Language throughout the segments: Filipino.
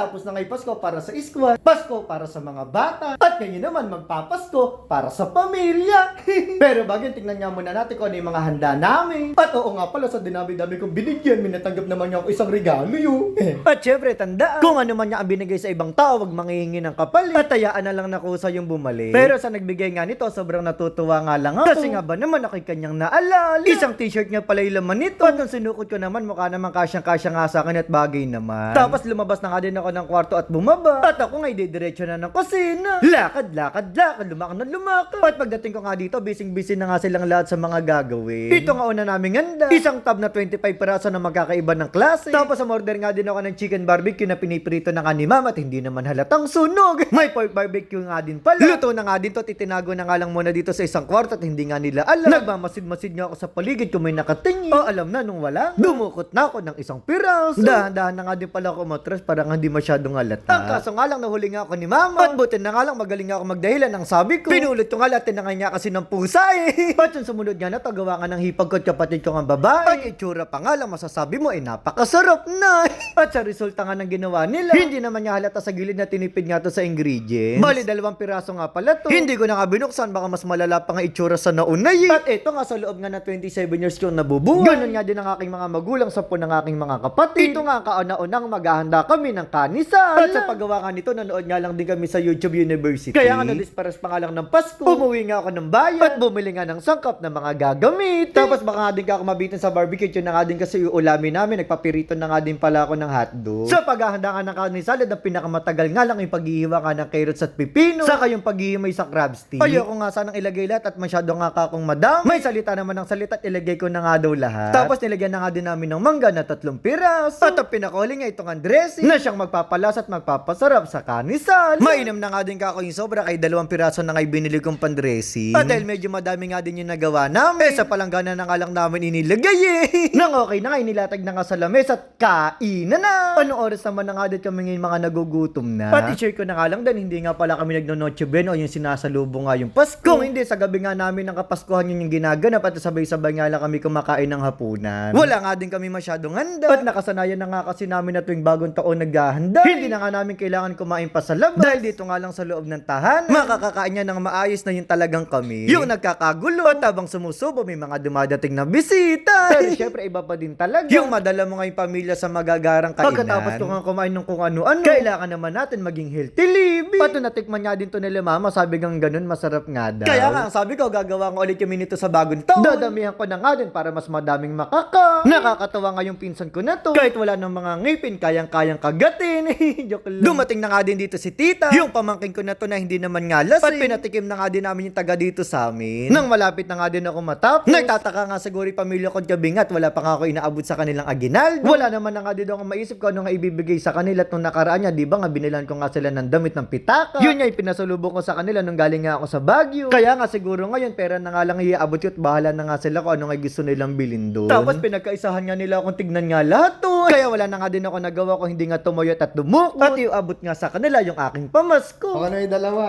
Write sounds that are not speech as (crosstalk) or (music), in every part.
Natapos na ngayon Pasko para sa squad, Pasko para sa mga bata, at ngayon naman magpapasko para sa pamilya. (laughs) Pero bago tingnan nga muna natin kung ano yung mga handa namin. At oo nga pala, sa dinami-dami kong binigyan, may naman niya ako isang regalo yun. (laughs) At syempre, tandaan, kung ano man niya ang binigay sa ibang tao, wag manghihingi ng kapalit. At tayaan na lang na kusa yung bumalik. Pero sa nagbigay nga nito, sobrang natutuwa nga lang ako. Kasi nga ba naman ako'y kanyang naalala. Isang t-shirt niya pala yung laman nito. At nung sinukot ko naman, mukha naman kasyang-kasya nga sa akin at bagay naman. Tapos lumabas na nga din ako ng kwarto at bumaba. At ako nga didiretso na ng kusina. Lakad, lakad, lakad, lumakad na lumakad. At pagdating ko nga dito, busy-busy na nga silang lahat sa mga gagawin. Ito nga una namin handa. Isang tab na 25 peraso na magkakaiba ng klase. Tapos sa order nga din ako ng chicken barbecue na piniprito na nga ni ma'am at hindi naman halatang sunog. (laughs) May pork barbecue nga din pala. Luto na nga din to, titinago na nga lang muna dito sa isang kwarto at hindi nga nila alam. Nagmamasid-masid nga ako sa paligid kung may nakatingin. O alam na nung wala. Dumukot na ako ng isang piraso. Dahan-dahan na nga din pala ako umatras para nga hindi masyadong halata. Ang kaso nga lang nahuli nga ako ni mama. At buti na nga lang magaling nga ako magdahilan ng sabi ko. Pinulot ko nga lahat tinangay niya kasi ng pusa eh. (laughs) At yung sumunod nga na to, gawa nga ng hipag ko at kapatid ko nga babae. Ang itsura pa nga lang masasabi mo eh napakasarap na. at sa resulta nga ng ginawa nila, hindi naman niya halata sa gilid na tinipid nga to sa ingredients. Bali, dalawang piraso nga pala to. Hindi ko na nga binuksan, baka mas malala pa nga itsura sa naunay. eh. At ito nga sa loob nga na 27 years ko nabubuhay. Ganun nga din ang aking mga magulang sa po ng aking mga kapatid. Ito nga ang kauna-unang maghahanda kami ng kanisal. At sa paggawa nga nito, nanood nga lang din kami sa YouTube University. Kaya nga nadisparas pa nga lang ng Pasko. Umuwi nga ako ng bayan. At bumili nga ng sangkap na mga gagamit. Tapos baka nga din ka ako mabitin sa barbecue. Yun na nga din kasi uulamin namin. Nagpapirito na nga din pala ako ng hotdog. Sa paghahanda nga ng kanisal, ang pinakamatagal nga lang yung paghihiwa nga ng carrots at pipino. Saka yung paghihimay sa crab stick. Ayoko nga sanang ilagay lahat at masyado nga kakong madam. May salita naman ng salita at ilagay ko na nga daw lahat. Tapos nilagyan na nga din namin ng mangga na tatlong piraso. At ang pinakuli nga itong ang dressing na siyang magpapalas at magpapasarap sa kanisal. Mainam na nga din ka ako yung sobra kay dalawang piraso na nga binili kong pandressing. At dahil medyo madami nga din yung nagawa namin, eh sa palanggana na nga lang namin inilagay eh. Nang okay na nga, inilatag na nga sa lamesa at kainan na. Anong oras naman na nga din kami ngayon mga nagugutom na? Pati share ko na nga lang din, hindi nga pala kami nagno-noche bueno yung sinasalubong nga yung Pasko. Kung hindi, sa gabi nga namin ng Kapaskuhan yun yung ginaganap at sabay-sabay nga lang kami kumakain ng hapunan. Wala nga din kami masyadong handa. At nakasanayan na nga kasi namin na tuwing bagong taon naghahanda. Hindi na nga namin kailangan kumain pa sa labas. Dahil dito nga lang sa loob ng tahanan. Makakakain niya ng maayos na yung talagang kami. Yung nagkakagulo. At habang sumusubo, may mga dumadating na bisita. Pero syempre, iba pa din talaga. Yung madala mo nga yung pamilya sa magagarang kainan. Pagkatapos ko nga kumain ng kung ano-ano, kailangan naman natin maging healthy living. Pato natikman nga din to nila mama, sabi gang ganun, masarap nga daw. Kaya nga, sabi ko, gagawa nga ulit kami nito sa bagong taon. Dadamihan ko na nga din para mas madaming makaka. Nakakatawa nga yung pinsan ko na to. Kahit wala ng mga ngipin, kayang-kayang kagatin. (laughs) Joke lang. Dumating na nga din dito si tita. Yung pamangkin ko na to na hindi naman nga lasing. Pat pinatikim na nga din namin yung taga dito sa amin. Nang malapit na nga din ako matapos. Nagtataka nga siguro yung pamilya ko at kabingat. Wala pa nga ako inaabot sa kanilang aginaldo. Wala naman na nga din ako maisip ko ano nga ibibigay sa kanila at nung nakaraan niya. Di ba nga binilan ko nga sila ng damit ng pitaka. Yun nga yung pinasalubong ko sa kanila nung galing nga ako sa Baguio. Kaya nga siguro ngayon pera na nga lang iaabot yun at bahala na nga sila kung ano nga gusto nilang bilhin doon. Tapos pinagkaisahan nga nila akong tignan nga lahat to. Kaya wala na nga din ako nagawa kung hindi nga tumoyot at dumukot. At iabot nga sa kanila yung aking pamasko. O ano yung dalawa?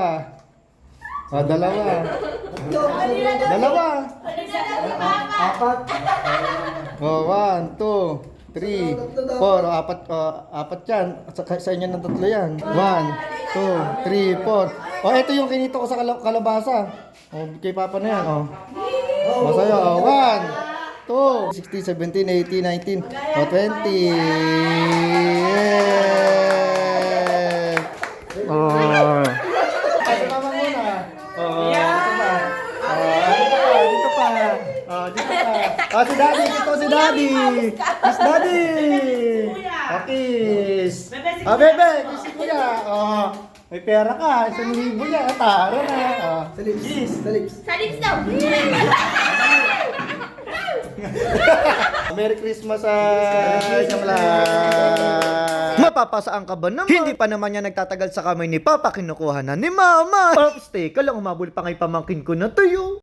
O, dalawa. Dalawa. Apat. O, one, two, three, four. O, apat, o, apat yan. Sa, sa inyo ng tatlo yan. One, two, three, four. O, ito yung kinito ko sa kala- kalabasa. O, kay Papa na yan. O. Masaya. O, one, two, 16, 17, 18, 19, o, 20. Oh. Ay, mama muna. Oh, pa. Oh, dito pa, dito pa. Oh, dito pa. Oh, si Daddy, dito si Daddy. Kiss Daddy. Kiss. Oh, bebe, kiss si Kuya. Oh, may pera ka. Isang libo yan. Tara na. Oh, sa lips. Kiss. Sa lips. Sa lips daw. (laughs) Merry Christmas sa inyong lahat. Mapapasaan ka ba naman? Hindi pa naman niya nagtatagal sa kamay ni Papa, kinukuha na ni Mama. Teka lang, umabol pa ngay pamangkin ko na tuyo.